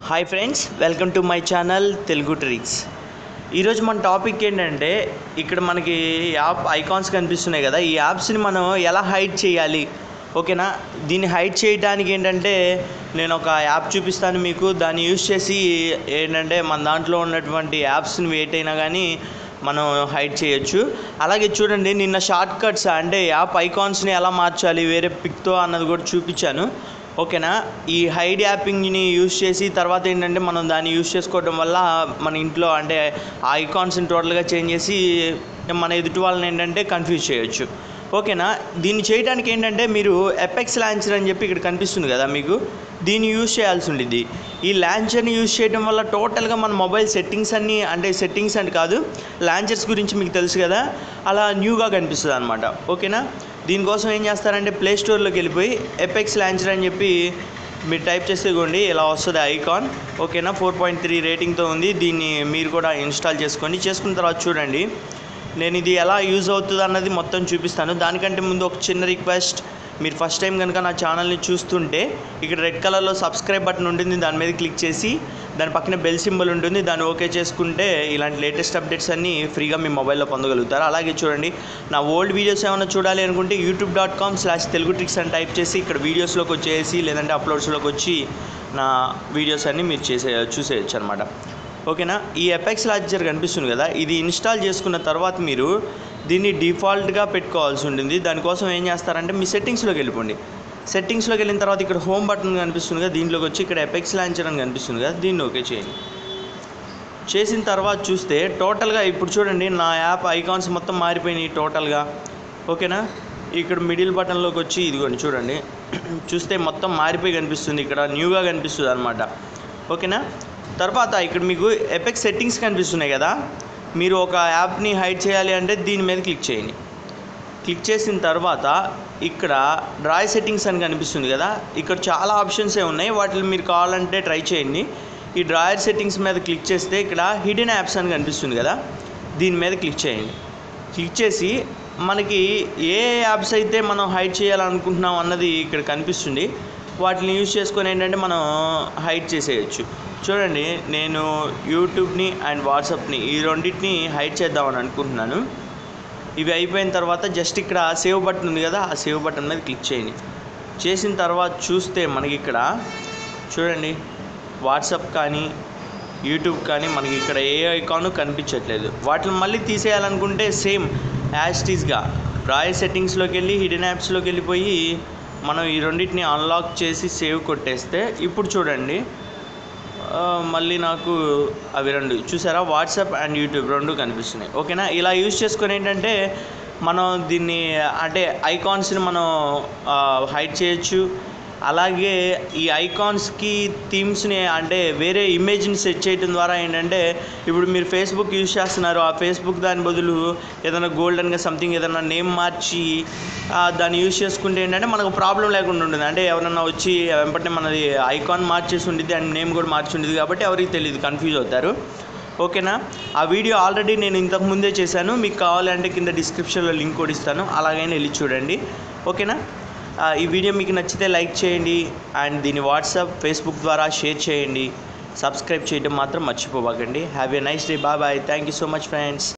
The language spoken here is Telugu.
Hi friends welcome to my channel Telugu tricks ఈరోజు మన టాపిక్ ఏంటంటే ఇక్కడ మనకి యాప్ ఐకాన్స్ కనిపిస్తున్నాయి కదా ఈ యాప్స్ని మనం ఎలా హైడ్ చేయాలి? ఓకేనా దీన్ని హైడ్ చేయడానికి ఏంటంటే నేను ఒక యాప్ చూపిస్తాను మీకు. దాన్ని యూజ్ చేసి ఏంటంటే మన దాంట్లో ఉన్నటువంటి యాప్స్ని వెయిట్ అయినా కానీ మనం హైడ్ చేయొచ్చు. అలాగే చూడండి నిన్న షార్ట్ కట్స్ అంటే యాప్ ఐకాన్స్ని ఎలా మార్చాలి వేరే పిక్తో అన్నది కూడా చూపించాను. ఓకేనా? ఈ హైడ్ యాపింగ్ని యూస్ చేసి తర్వాత ఏంటంటే మనం దాన్ని యూస్ చేసుకోవడం వల్ల మన ఇంట్లో అంటే ఆ ఐకాన్స్ని టోటల్గా చేంజ్ చేసి మన ఎదుటి వాళ్ళని ఏంటంటే కన్ఫ్యూజ్ చేయొచ్చు. ఓకేనా? దీన్ని చేయడానికి ఏంటంటే మీరు ఎపెక్స్ లాంచర్ అని చెప్పి ఇక్కడ కనిపిస్తుంది కదా మీకు? దీన్ని యూజ్ చేయాల్సి ఉండిద్ది. ఈ లాంచర్ని యూజ్ చేయడం వల్ల టోటల్గా మన మొబైల్ సెట్టింగ్స్ అన్నీ అంటే సెట్టింగ్స్ అని కాదు లాంచర్స్ గురించి మీకు తెలుసు కదా? అలా న్యూగా కనిపిస్తుంది అనమాట ఓకేనా? దీనికోసం ఏం చేస్తారంటే ప్లే స్టోర్లోకి వెళ్ళిపోయి ఎపెక్స్ లాంచర్ అని చెప్పి మీరు టైప్ చేస్తే ఇలా వస్తుంది ఐకాన్ ఓకేనా ఫోర్ పాయింట్ త్రీ రేటింగ్తో ఉంది. దీన్ని మీరు కూడా ఇన్స్టాల్ చేసుకోండి. చేసుకున్న తర్వాత చూడండి. నేను ఇది ఎలా యూజ్ అవుతుంది అన్నది మొత్తం చూపిస్తాను. దానికంటే ముందు ఒక చిన్న రిక్వెస్ట్. మీరు ఫస్ట్ టైం కనుక నా ఛానల్ని చూస్తుంటే ఇక్కడ రెడ్ కలర్లో సబ్స్క్రైబ్ బటన్ ఉంటుంది. దాని మీద క్లిక్ చేసి దాని పక్కన బెల్ సింబల్ ఉంటుంది. దాన్ని ఓకే చేసుకుంటే ఇలాంటి లేటెస్ట్ అప్డేట్స్ అన్నీ ఫ్రీగా మీ మొబైల్లో పొందగలుగుతారు. అలాగే చూడండి నా ఓల్డ్ వీడియోస్ ఏమైనా చూడాలి అనుకుంటే YouTube dot com slash Telugu tricks అని టైప్ చేసి ఇక్కడ వీడియోస్లోకి వచ్చేసి లేదంటే అప్లోడ్స్లోకి వచ్చి నా వీడియోస్ అన్నీ మీరు చేసే చూసేయచ్చు అనమాట ఓకేనా? ఈ ఎపెక్స్ లాంచర్ కనిపిస్తుంది కదా ఇది ఇన్స్టాల్ చేసుకున్న తర్వాత మీరు దీన్ని డిఫాల్ట్గా పెట్టుకోవాల్సి ఉంటుంది. దానికోసం ఏం చేస్తారంటే మీ సెట్టింగ్స్లోకి వెళ్ళిపోండి. సెట్టింగ్స్లోకి వెళ్ళిన తర్వాత ఇక్కడ హోమ్ బటన్ కనిపిస్తుంది కదా దీంట్లోకి వచ్చి ఇక్కడ ఎపెక్స్ లాంచర్ అని కనిపిస్తుంది కదా దీన్ని ఓకే చేయండి. చేసిన తర్వాత చూస్తే టోటల్గా ఇప్పుడు చూడండి నా యాప్ ఐకాన్స్ మొత్తం మారిపోయినాయి టోటల్గా ఓకేనా? ఇక్కడ మిడిల్ బటన్లోకి వచ్చి ఇదిగోండి చూడండి. చూస్తే మొత్తం మారిపోయి కనిపిస్తుంది ఇక్కడ న్యూగా కనిపిస్తుంది అనమాట ఓకేనా? తర్వాత ఇక్కడ మీకు ఎపెక్స్ సెట్టింగ్స్ కనిపిస్తున్నాయి కదా. మీరు ఒక యాప్ని హైడ్ చేయాలి అంటే దీని మీద క్లిక్ చేయండి. క్లిక్ చేసిన తర్వాత ఇక్కడ డ్రాయ్ సెట్టింగ్స్ అని కనిపిస్తుంది కదా. ఇక్కడ చాలా ఆప్షన్సే ఉన్నాయి. వాటిని మీరు కావాలంటే ట్రై చేయండి. ఈ డ్రాయర్ సెట్టింగ్స్ మీద క్లిక్ చేస్తే ఇక్కడ హిడెన్ యాప్స్ అని కనిపిస్తుంది కదా. దీని మీద క్లిక్ చేయండి. క్లిక్ చేసి మనకి ఏ యాప్స్ అయితే మనం హైడ్ చేయాలనుకుంటున్నాం అన్నది ఇక్కడ కనిపిస్తుంది. వాటిని యూజ్ చేసుకొని ఏంటంటే మనం హైడ్ చేసేయచ్చు. చూడండి నేను యూట్యూబ్ని అండ్ వాట్సాప్ని ఈ రెండింటిని హైడ్ చేద్దామని అనుకుంటున్నాను. ఇవి అయిపోయిన తర్వాత జస్ట్ ఇక్కడ సేవ్ బటన్ ఉంది కదా ఆ సేవ్ బటన్ మీద క్లిక్ చేయండి. చేసిన తర్వాత చూస్తే మనకి ఇక్కడ చూడండి వాట్సాప్ కానీ యూట్యూబ్ కానీ మనకి ఇక్కడ ఏ ఐకాను కనిపించట్లేదు. వాటిని మళ్ళీ తీసేయాలనుకుంటే సేమ్ యాస్టీస్గా రాయల్ సెట్టింగ్స్లోకి వెళ్ళి హిడెన్ యాప్స్లోకి వెళ్ళిపోయి మనం ఈ రెండింటిని అన్లాక్ చేసి సేవ్ కొట్టేస్తే ఇప్పుడు చూడండి. మళ్ళీ నాకు అవి రెండు చూసారా? వాట్సాప్ అండ్ యూట్యూబ్ రెండు కనిపిస్తున్నాయి. ఓకేనా? ఇలా యూజ్ చేసుకొని ఏంటంటే మనం దీన్ని అంటే ఐకాన్స్ని మనం హైడ్ చేయొచ్చు. అలాగే ఈ ఐకాన్స్కి థీమ్స్ని అంటే వేరే ఇమేజ్ని సెట్ చేయడం ద్వారా ఏంటంటే ఇప్పుడు మీరు ఫేస్బుక్ యూజ్ చేస్తున్నారు ఆ ఫేస్బుక్ దాని బదులు ఏదైనా గోల్డెన్గా సంథింగ్ ఏదైనా నేమ్ మార్చి దాన్ని యూజ్ చేసుకుంటే ఏంటంటే మనకు ప్రాబ్లం లేకుండా ఉంటుంది. అంటే ఎవరన్నా వచ్చి వెంపటే మనది ఐకాన్ మార్చేసి ఉండిద్ది అండ్ నేమ్ కూడా మార్చి ఉండిద్ది కాబట్టి ఎవరికి తెలియదు కన్ఫ్యూజ్ అవుతారు. ఓకేనా? ఆ వీడియో ఆల్రెడీ నేను ఇంతకు ముందే చేశాను. మీకు కావాలంటే కింద డిస్క్రిప్షన్లో లింక్ కూడా ఇస్తాను. అలాగైనా వెళ్ళి చూడండి. ఓకేనా? ఈ వీడియో మీకు నచ్చితే లైక్ చేయండి అండ్ దీన్ని వాట్సాప్ ఫేస్బుక్ ద్వారా షేర్ చేయండి. సబ్స్క్రైబ్ చేయడం మాత్రం మర్చిపోబాకండి have a nice day bye bye thank you so much friends